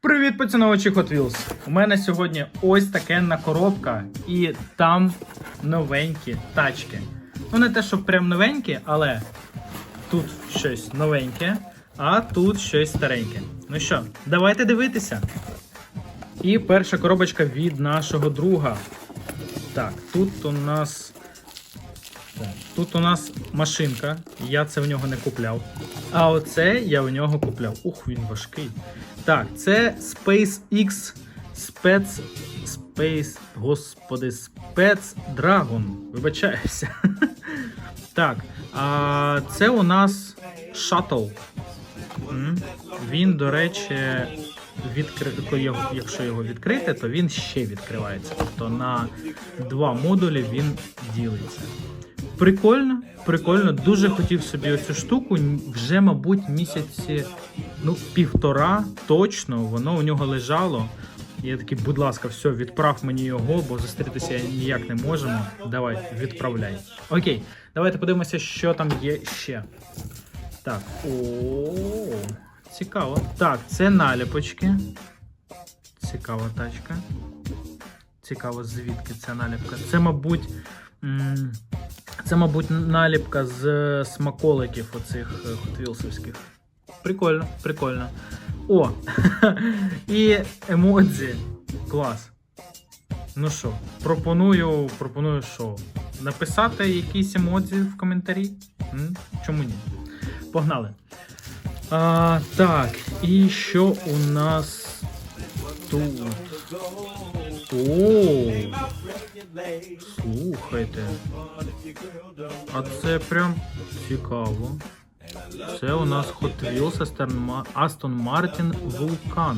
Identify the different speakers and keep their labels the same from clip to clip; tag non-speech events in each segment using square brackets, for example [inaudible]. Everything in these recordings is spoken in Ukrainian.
Speaker 1: Привіт, поціновувачі Hot Wheels! У мене сьогодні ось такенна коробка, і там новенькі тачки. Ну, не те, що прям новенькі, але тут щось новеньке, а тут щось стареньке. Ну що, давайте дивитися. І перша коробочка від нашого друга. Так, тут у нас. Тут у нас машинка. Я це в нього не купляв. А оце я в нього купляв. Ух, він важкий. Так, це SpaceX Spec Space, господи, Spec Dragon. Вибачаюся. [laughs] Так, а це у нас шаттл. Він, до речі, відкри... якщо його відкрити, то він ще відкривається. Тобто на два модулі він ділиться. Прикольно, прикольно. Дуже хотів собі оцю штуку. Вже, мабуть, місяці, ну, півтора точно воно у нього лежало. Я такий, будь ласка, все, відправ мені його, бо зустрітися ніяк не можемо. Давай, відправляй. Окей, давайте подивимося, що там є ще. Так, о, цікаво. Так, це наліпочки. Цікава тачка. Цікаво, звідки ця наліпка. Це, мабуть. Це, мабуть, наліпка з смаколиків оцих е, хотвілсовських. Прикольно, прикольно. О! [laughs] І емодзі. Клас. Ну що, пропоную, пропоную що? Написати якісь емодзі в коментарі? Чому ні? Погнали. А, так, і що у нас тут? О! Слухайте. А це прям цікаво. Це у нас Hot Wheels Aston Ma- Martin Vulcan.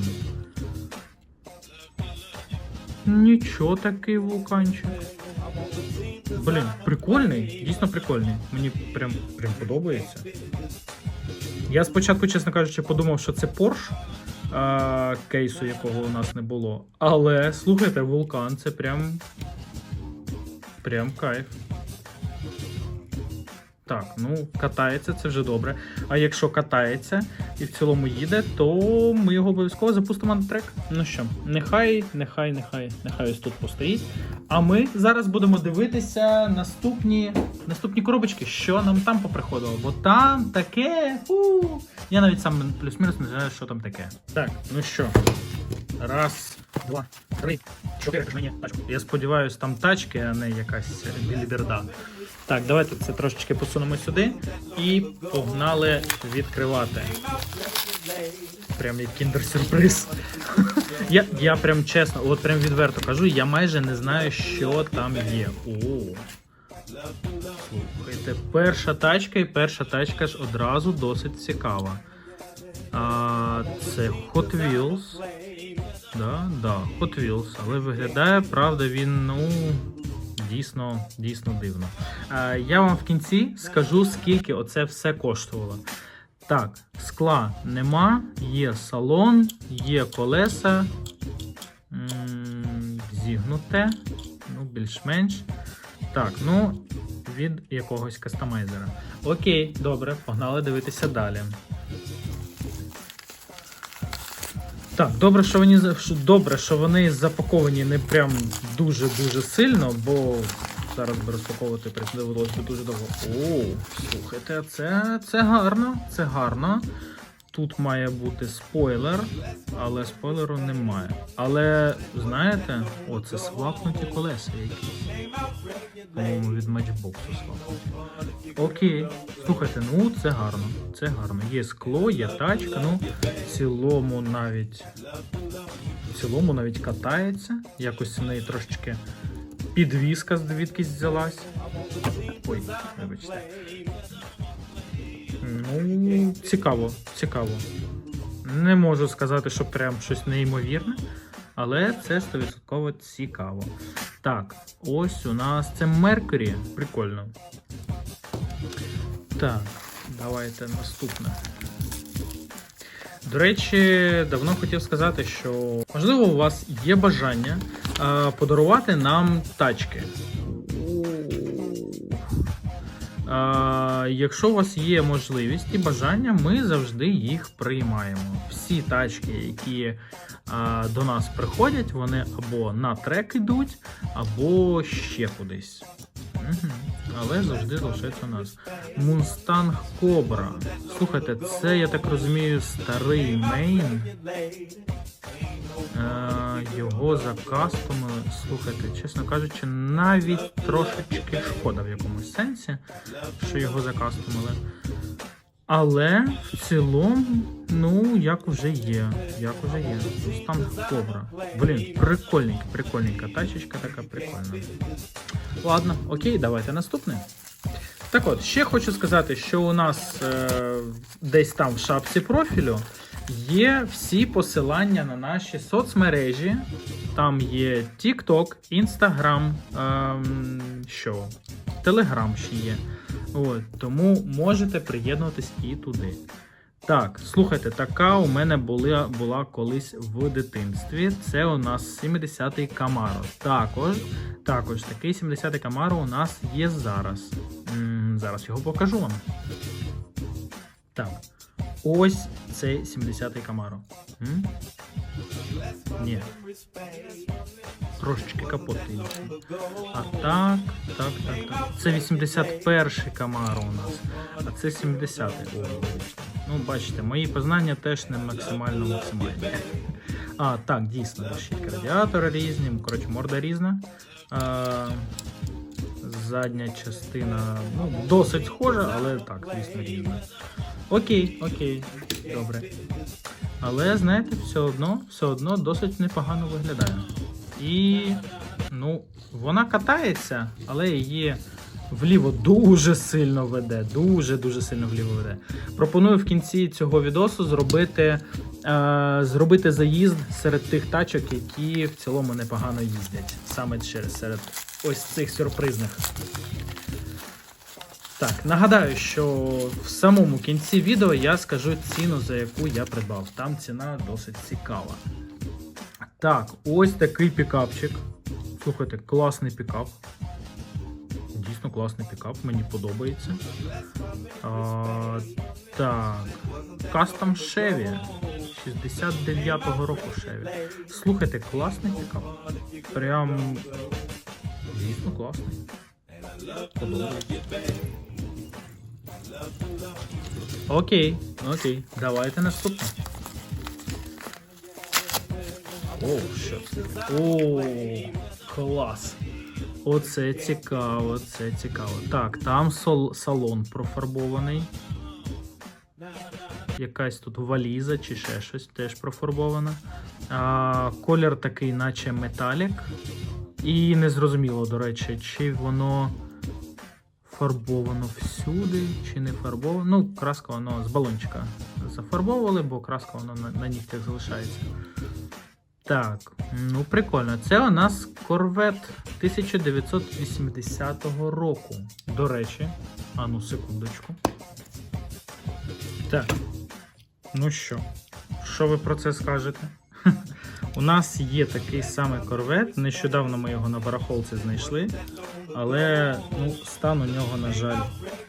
Speaker 1: Нічого такий вулканчик. Блін, прикольний, дійсно прикольний. Мені прям, прям подобається. Я спочатку, чесно кажучи, подумав, що це Porsche, а, кейсу якого у нас не було. Але слухайте, вулкан це прям. Прям кайф. Так, ну, катається, це вже добре. А якщо катається і в цілому їде, то ми його обов'язково запустимо на трек. Ну що, нехай, нехай, нехай, нехай ось тут постоїть. А ми зараз будемо дивитися наступні, наступні коробочки, що нам там поприходило. Бо там таке. Фу. Я навіть сам плюс-мінус не знаю, що там таке. Так, ну що, раз, два, три, чотири. Мені тачку. Я сподіваюся, там тачки, а не якась біліберда. Так, давайте це трошечки посунемо сюди і погнали відкривати. Прям як кіндер-сюрприз. [laughs] я, я прям чесно, от прям відверто кажу, я майже не знаю, що там є. О. Слухайте, перша тачка і перша тачка ж одразу досить цікава. А, це Hot Wheels. Да, да, Hot Wheels. Але виглядає, правда, він, ну, дійсно, дійсно дивно. А, я вам в кінці скажу, скільки оце все коштувало. Так, скла нема, є салон, є колеса. Зігнуте, ну, більш-менш. Так, ну, від якогось кастомайзера. Окей, добре, погнали дивитися далі. Так, добре, що вони добре, що вони запаковані не прям дуже-дуже сильно, бо зараз би розпаковувати довелося дуже довго. О, слухайте, це, це гарно, це гарно. Тут має бути спойлер, але спойлеру немає. Але знаєте, о, це свапнуті колеса якісь. По-моєму, від матчбоксу свапнуті. Окей, слухайте, ну це гарно. Це гарно. Є скло, є тачка. Ну, в цілому навіть в цілому навіть катається. Якось в неї трошечки підвіска звідкись взялась. Ой, вибачте. Ну, цікаво, цікаво. Не можу сказати, що прям щось неймовірне, але це 100% цікаво. Так, ось у нас це Mercury. Прикольно. Так, давайте наступне. До речі, давно хотів сказати, що можливо у вас є бажання подарувати нам тачки. Якщо у вас є можливість і бажання, ми завжди їх приймаємо. Всі тачки, які до нас приходять, вони або на трек йдуть, або ще кудись. Але завжди залишається у нас. Мунстанг Кобра. Слухайте, це, я так розумію, старий мейн. Е, його закастомили. Слухайте, чесно кажучи, навіть трошечки шкода в якомусь сенсі, що його закастомили. Але в цілому, ну, як уже є. Як уже є. Мустанг Кобра. Блін, прикольненька, прикольненька тачечка така прикольна. Ладно, окей, давайте наступне. Так от, ще хочу сказати, що у нас е, десь там в шапці профілю є всі посилання на наші соцмережі. Там є TikTok, Instagram, ем, що, Telegram ще є. От, тому можете приєднуватись і туди. Так, слухайте, така у мене була, була колись в дитинстві. Це у нас 70-й Camaro. Також, також такий 70-й Camaro у нас є зараз. М, зараз його покажу вам. Так. Ось цей 70-й Camaro. М? Ні. Трошечки капот інший. А так, так, так, так. Це 81-й Camaro у нас. А це 70-й. Ну, бачите, мої познання теж не максимально максимальні. А, так, дійсно, решітки радіатори різні, коротше, морда різна. А, задня частина, ну, досить схожа, але так, звісно, різна. Окей, окей, добре. Але, знаєте, все одно, все одно досить непогано виглядає. І, ну, вона катається, але її вліво дуже сильно веде. Дуже-дуже сильно вліво веде. Пропоную в кінці цього відосу зробити, е, зробити заїзд серед тих тачок, які в цілому непогано їздять. Саме через серед ось цих сюрпризних. Так, нагадаю, що в самому кінці відео я скажу ціну, за яку я придбав. Там ціна досить цікава. Так, ось такий пікапчик. Слухайте, класний пікап. Дійсно класний пікап, мені подобається. А, так, кастом Chevy. 69-го року Chevy. Слухайте, класний пікап. Прям дійсно класний. Подобається. Окей, окей, давайте наступне. О, що це? таке? О, клас. Оце цікаво, це цікаво. Так, там сол, салон профарбований. Якась тут валіза чи ще щось теж профарбована. А, колір такий, наче металік. І незрозуміло, до речі, чи воно фарбовано всюди, чи не фарбовано. Ну, краска воно з балончика зафарбовували, бо краска воно на, на нігтях залишається. Так, ну прикольно. Це у нас корвет 1980 року. До речі, а ну секундочку. Так. Ну що, що ви про це скажете? [laughs] У нас є такий самий корвет. Нещодавно ми його на барахолці знайшли. Але ну, стан у нього, на жаль,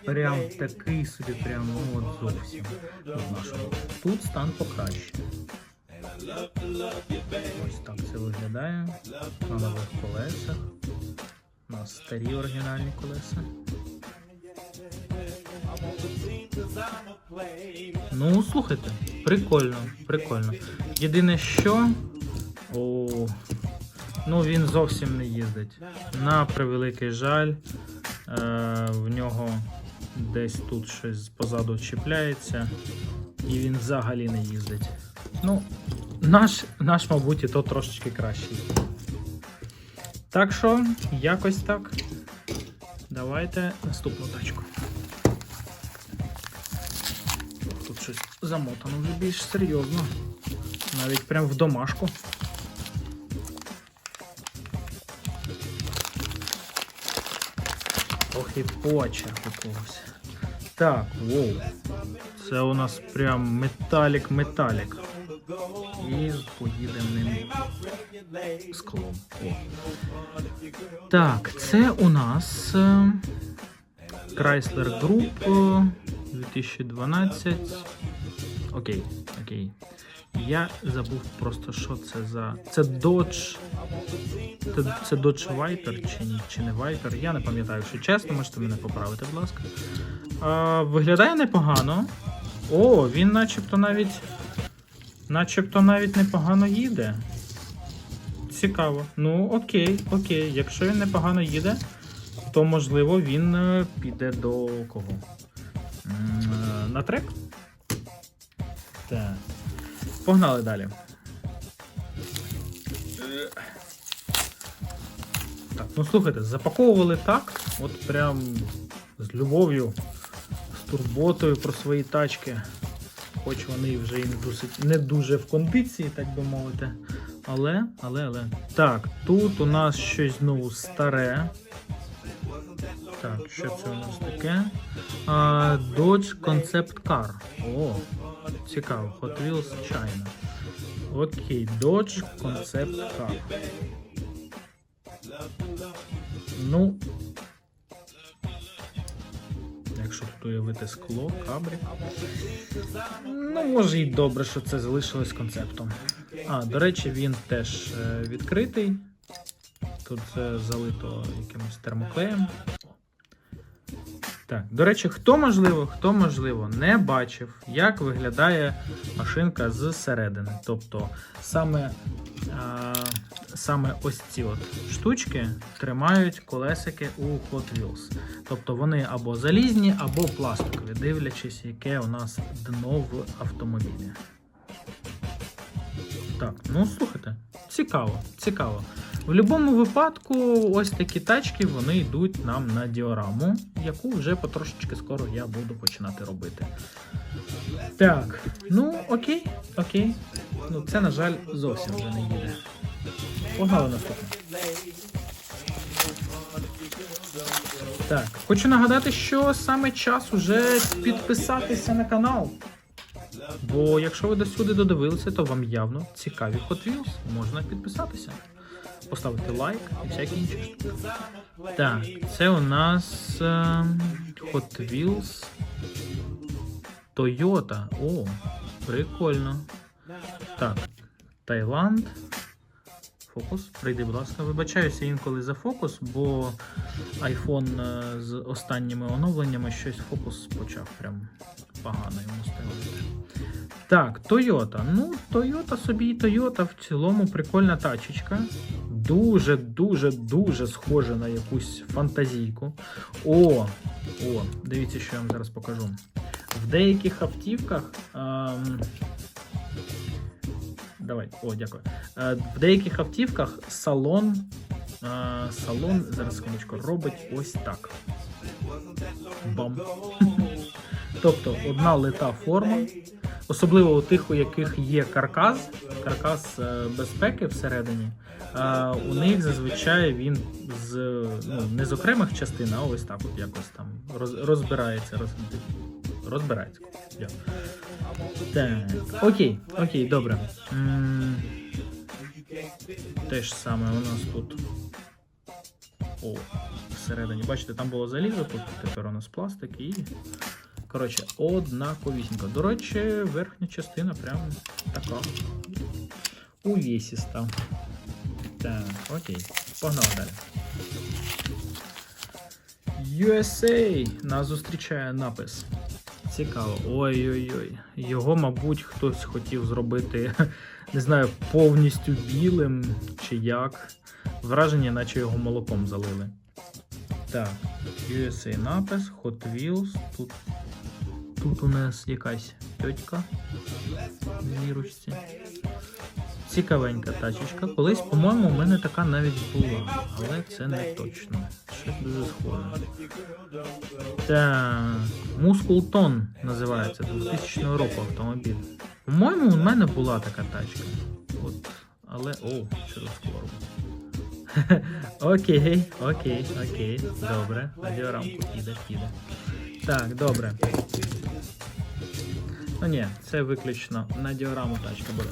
Speaker 1: прям такий собі, прям ну от зовсім. Тут стан покраще. Ось так це виглядає на нових колесах. У нас старі оригінальні колеса. Ну, слухайте, прикольно, прикольно. Єдине що. О, ну він зовсім не їздить. На превеликий жаль. Е, в нього десь тут щось позаду чіпляється. І він взагалі не їздить. Ну, наш, наш, мабуть, і то трошечки кращий. Так що, якось так. Давайте наступну тачку. Тут щось замотано вже більш серйозно. Навіть прям в домашку. Ох і поча якогось. Так, воу. Це у нас прям металік металік. І поїдемо ним склом. О. Так, це у нас. е, Chrysler Group 2012. Окей, окей. Я забув просто, що це за. Це Dodge. Це Dodge Viper чи, чи не Viper. Я не пам'ятаю, що чесно, можете мене поправити, будь ласка. А, виглядає непогано. О, він начебто навіть. Начебто навіть непогано їде. Цікаво. Ну, окей, окей. Якщо він непогано їде, то можливо він е, піде до кого? Е, На трек? Так. Погнали далі. Так, ну слухайте, запаковували так, от прям з любов'ю, з турботою про свої тачки. Хоч вони вже і не досить не дуже в кондиції, так би мовити. Але, але, але. Так, тут у нас щось знову старе. Так, що це у нас таке? А, Dodge Concept Car. О, цікаво. Hot Wheels China. Окей, Dodge Concept Car. Ну. Якщо тут уявити скло, кабрік. Ну, може і добре, що це залишилось концептом. А, до речі, він теж е, відкритий. Тут це залито якимось термоклеєм. Так, до речі, хто можливо, хто можливо не бачив, як виглядає машинка зсередини. Тобто саме, а, саме ось ці от штучки тримають колесики у Hot Wheels. Тобто вони або залізні, або пластикові, дивлячись, яке у нас дно в автомобілі. Так, ну слухайте, цікаво, цікаво. В будь-якому випадку, ось такі тачки вони йдуть нам на діораму, яку вже потрошечки скоро я буду починати робити. Так, ну окей, окей. Ну це, на жаль, зовсім вже не їде. Погнали наступне. Так, хочу нагадати, що саме час уже підписатися на канал. Бо якщо ви до сюди додивилися, то вам явно цікаві Hot Wheels. Можна підписатися, поставити лайк і всякі інші штуки. Так, це у нас ем, Hot Wheels Toyota. О, прикольно. Так, Таїланд. Фокус, прийди, будь ласка. Вибачаюся інколи за фокус, бо iPhone е, з останніми оновленнями щось фокус почав прям погано йому ставити. Так, Toyota. Ну, Toyota собі і Toyota в цілому прикольна тачечка. Дуже, дуже, дуже схожа на якусь фантазійку. О, о, дивіться, що я вам зараз покажу. В деяких автівках. Ем, Давай, о, дякую. Е, В деяких автівках салон, е, салон, зараз секундочку, робить ось так. Бам. Тобто одна лита форма, особливо у тих, у яких є каркас, каркас е, безпеки всередині. У них зазвичай він з ну, не з окремих частин, а ось так, от якось там роз- розбирається. Роз, розбирається. Так, окей, окей, добре. Те ж саме у нас тут. О, всередині. Бачите, там було залізо, тут тепер у нас пластик і. Коротше, однаковісінько. До речі, верхня частина прям така. Увесіста. Так, окей. Погнали далі. USA нас зустрічає напис. Цікаво. Ой-ой-ой. Його, мабуть, хтось хотів зробити, [laughs] не знаю, повністю білим чи як. Враження, наче його молоком залили. Так, USA напис, Hot Wheels. Тут, тут у нас якась тьотька в мірочці. Цікавенька тачечка. Колись, по-моєму, у мене така навіть була, але це не точно. Щось дуже схоже. Так, Мускултон називається 2000 року автомобіль. По-моєму, у мене була така тачка. От, але. О, скло робить. [laughs] Окей, окей, окей. Добре. На діорамку піде, піде. Так, добре. Ну ні, це виключно на діораму тачка буде.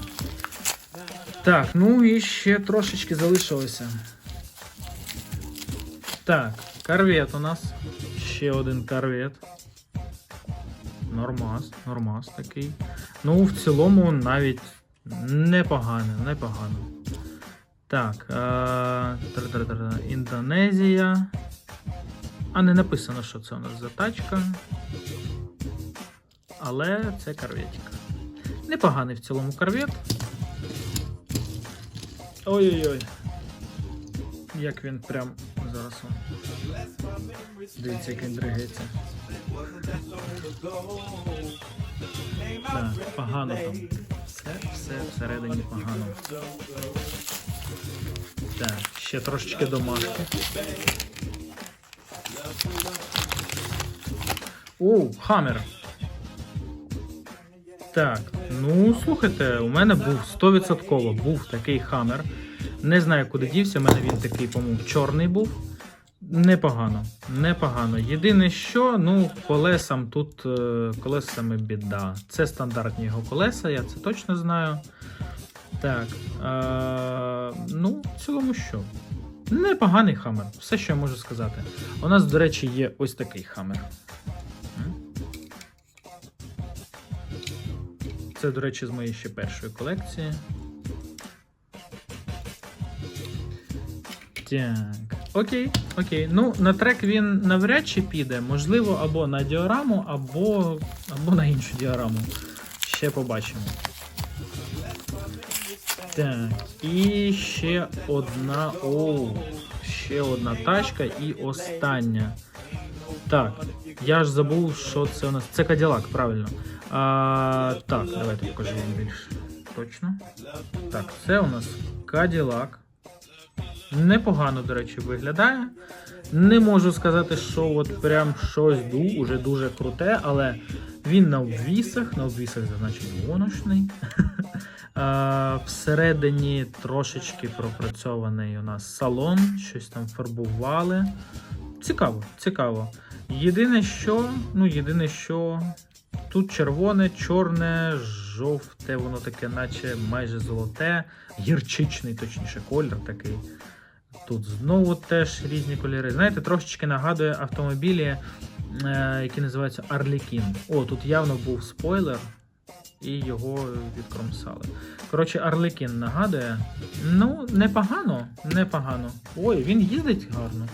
Speaker 1: Так, ну і ще трошечки залишилося. Так, корвет у нас. ще один корвет. Нормас, нормас такий. Ну, в цілому навіть непогано, непогано. Так, е, Індонезія. А не написано, що це у нас за тачка. Але це корветик. Непоганий в цілому корвет. Ой-ой-ой. Як він прям зараз. Дивіться, як він дригається. Так, погано там. Все, все всередині погано. Так, ще трошечки домашки. О, хаммер. Так, ну слухайте, у мене був 100% був такий хаммер. Не знаю, куди дівся, у мене він такий, по-моєму, чорний був. Непогано, непогано. Єдине, що, ну, колесам тут е, колесами біда. Це стандартні його колеса, я це точно знаю. Так. Е, ну, в цілому що? Непоганий хаммер, все, що я можу сказати. У нас, до речі, є ось такий хаммер. Це, до речі, з моєї ще першої колекції. Так. Окей, окей. Ну, на трек він навряд чи піде. Можливо, або на діораму, або, або на іншу діораму. Ще побачимо. Так, і ще одна. Оу, ще одна тачка і остання. Так, я ж забув, що це у нас. Це Каділак, правильно. А, так, давайте покажу вам більш точно. Так, це у нас Каділак. Непогано, до речі, виглядає. Не можу сказати, що от прям щось уже дуже круте, але він на обвісах, на обвісах зазначений гоночний. [laughs] Всередині трошечки пропрацьований у нас салон, щось там фарбували. Цікаво, цікаво. Єдине, що, ну, єдине, що тут червоне, чорне, жовте, воно таке, наче майже золоте, гірчичний, точніше, колір такий. Тут знову теж різні кольори. Знаєте, трошечки нагадує автомобілі, е, які називаються Arlequin. О, тут явно був спойлер, і його відкромсали. Коротше, Arlequin нагадує. Ну, непогано, непогано. Ой, він їздить гарно.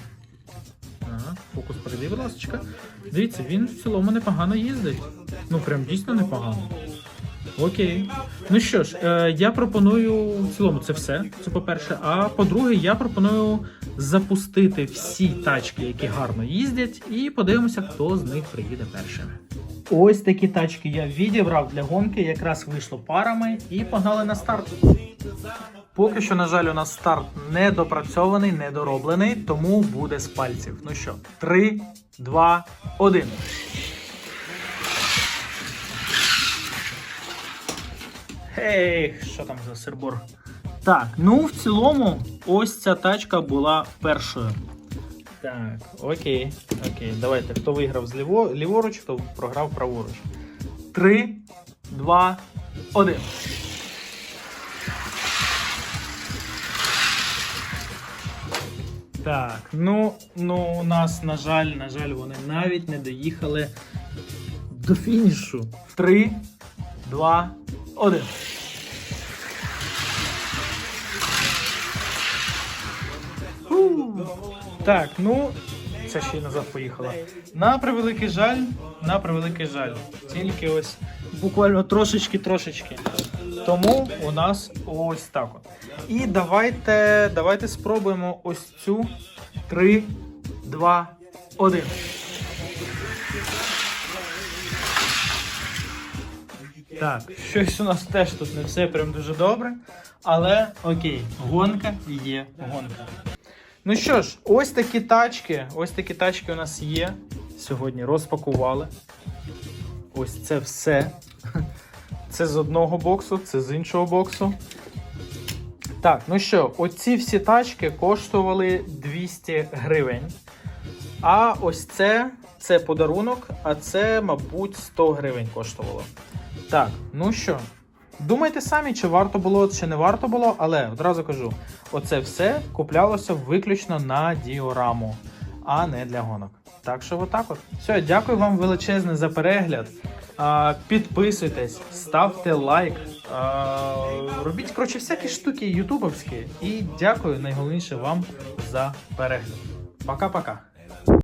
Speaker 1: Фокус перейди, будь ласка. Дивіться, він в цілому непогано їздить. Ну, прям дійсно непогано. Окей. Ну що ж, е, я пропоную в цілому це все. Це по-перше. А по-друге, я пропоную запустити всі тачки, які гарно їздять, і подивимося, хто з них приїде першим. Ось такі тачки я відібрав для гонки, якраз вийшло парами і погнали на старт. Поки що, на жаль, у нас старт не допрацьований, не дороблений, тому буде з пальців. Ну що, 3, 2, 1. Гей, що там за сербор? Так, ну в цілому, ось ця тачка була першою. Так, окей, окей. Давайте. Хто виграв з ліво, ліворуч, хто програв праворуч. 3, 2, 1. Так, ну, ну у нас, на жаль, на жаль, вони навіть не доїхали до фінішу. 3, 2, 1. Так, ну, це ще й назад поїхала. На превеликий жаль, на превеликий жаль. Тільки ось буквально трошечки-трошечки. Тому у нас ось так от. І давайте, давайте спробуємо ось цю 3, 2, 1. Так, щось у нас теж тут не все прям дуже добре. Але окей, гонка є гонка. Ну що ж, ось такі тачки. Ось такі тачки у нас є. Сьогодні розпакували. Ось це все. Це з одного боксу, це з іншого боксу. Так, ну що, оці всі тачки коштували 200 гривень. А ось це це подарунок, а це, мабуть, 100 гривень коштувало. Так, ну що, думайте самі, чи варто було, чи не варто було, але одразу кажу: оце все куплялося виключно на діораму. а не для гонок. Так що отак от. Все, дякую вам величезне за перегляд. Підписуйтесь, ставте лайк, робіть коротше всякі штуки ютубовські. І дякую найголовніше вам за перегляд. Пока-пока.